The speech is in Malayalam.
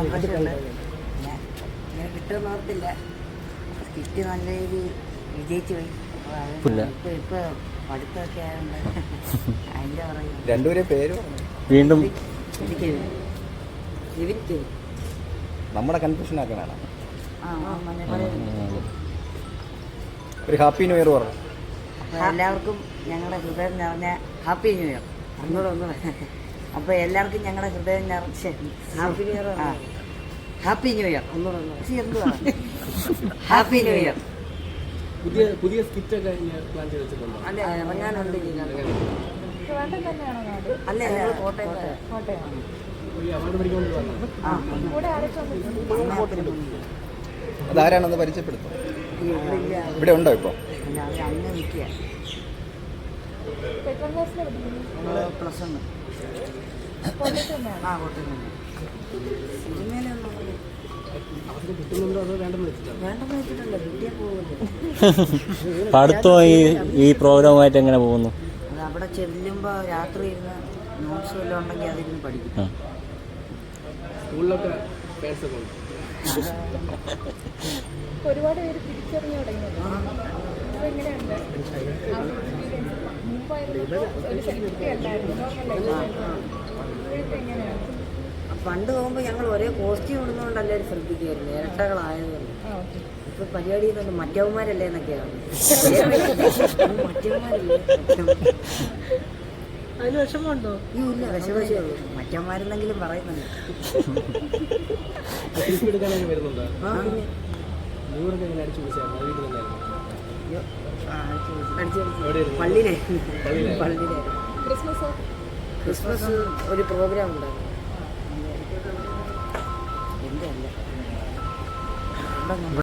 സന്തോഷമുണ്ട് പിന്നെ ഇങ്ങനെ കിട്ടുമെന്ന് ഓർത്തില്ല കിറ്റ് നല്ല രീതിയിൽ വിജയിച്ചു പോയി. ഇല്ല. ഇപ്പോൾ ഇപ്പോൾ പഠിത്തമൊക്കെ ആയതുകൊണ്ട് അതിന്റെ പറയും രണ്ടുപേരെ പേര് പറഞ്ഞു വീണ്ടും ഇവർക്ക് നമ്മുടെ കൺഫ്യൂഷൻ ആക്കണാണ് ആ ആ, മഞ്ഞ പറയും ഒരു ഹാപ്പി ന്യൂ ഇയർ പറഞ്ഞു അപ്പോൾ എല്ലാവർക്കും ഞങ്ങളുടെ ഹൃദയം നിറഞ്ഞ ഹാപ്പി ന്യൂ ഇയർ ഒന്നുകൂടെ ഒന്നുകൂടെ അപ്പോൾ എല്ലാവർക്കും ഞങ്ങളുടെ ഹൃദയം happy new year happy new year happy new year പുതിയ പുതിയ സ്കിറ്റ് ഒക്കെ പ്ലാൻ ചെയ്ത് വെച്ചിട്ടുണ്ടോ? അല്ല ഇറങ്ങാനുണ്ട് അല്ല ഞങ്ങൾ കോട്ടയം ഈ അവാർഡ് പഠിക്കൊണ്ട് വന്നു? ആ. കൂടെ ആരൊക്കെ വന്നിട്ടുണ്ട്? അതാരാണെന്ന് പരിചയപ്പെടുത്തും ഇവിടെ ഇല്ല. ഇവിടെ ഉണ്ടോ ഇപ്പോൾ പ്ലസ് ആ കോട്ടയം പഠിത്തം ഈ ഈ പ്രോഗ്രാമായിട്ട് എങ്ങനെ പോകുന്നു? അത് അവിടെ ചെല്ലുമ്പോൾ രാത്രി ഇരുന്ന് നോട്ട്സ് വല്ലതും ഉണ്ടെങ്കിൽ അതിരുന്ന് പഠിക്കും. ഒരുപാട് പേര് തിരിച്ചറിഞ്ഞു തുടങ്ങി എങ്ങനെയുണ്ട് പണ്ട് പോകുമ്പോൾ ഞങ്ങൾ ഒരേ കോസ്റ്റ്യൂം ഇടുന്നതുകൊണ്ടല്ലേ ശ്രദ്ധിക്കുമായിരുന്നു. ഇരട്ടകളായതുകൊണ്ട്. ഇപ്പൊ പരിപാടി ചെയ്തുകൊണ്ട് മറ്റവന്മാരല്ലേ എന്നൊക്കെയാണ്. മറ്റവന്മാരല്ലേ. അതിന് വിഷമമുണ്ടോ? ഇല്ല വിഷമേ ഉള്ളൂ. മറ്റവന്മാരെന്നെങ്കിലും പറയുന്നുണ്ട്. വരുന്നുണ്ടോ? അടിച്ചു പള്ളിയിലെ. പള്ളിയിലെ? പള്ളിയിലെ. ക്രിസ്മസ് ഒരു പ്രോഗ്രാം ഉണ്ടായിരുന്നു. എന്റെ അല്ല